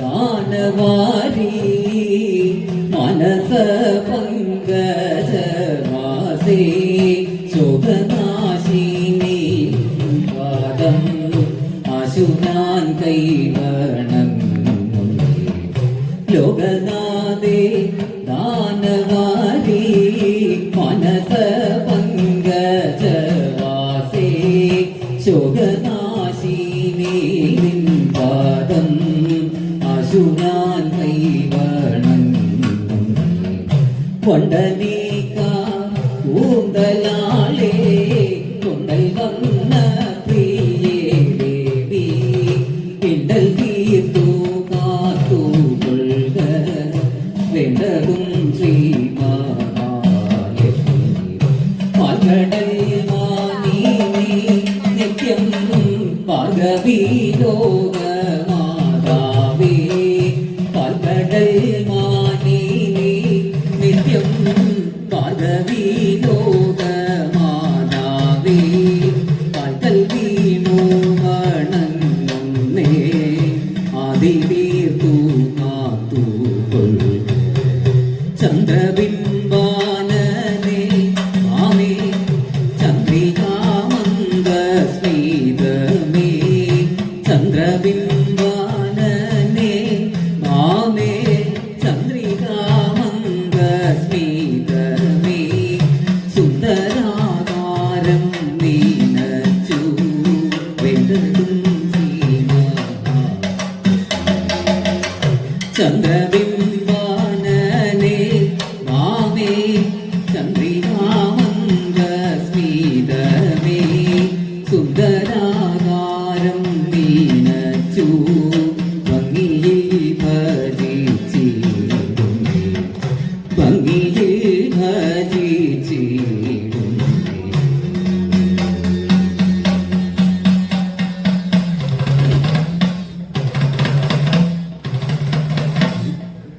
ദാനവാരി മനസ പങ്കജവാസേ ശുഭനാശിനി പാദം അശുനാൻ കൈവണം ലോകനാഥേ ദാനവാരി മനസ പങ്കജവാസേ ശോകനാശിനി பொண்டலீகா ஊந்தலாலே கொண்டல் வந்த பிரியே தேவி. பிண்டல் தீர்த்தோ காத்தோ கொள்க வெண்டரும் ஸ்ரீ பார்கடல் வாணி நித்யம் பார்கவீதோ ചന്ദ്രബിംബാനനെ ആമേ ചന്ദ്രികാമന്ദ സ്മിതമേ സുന്ദരാകാരം നീനച്ചു വേണ്ടതും ചന്ദ്രബിംബ 你的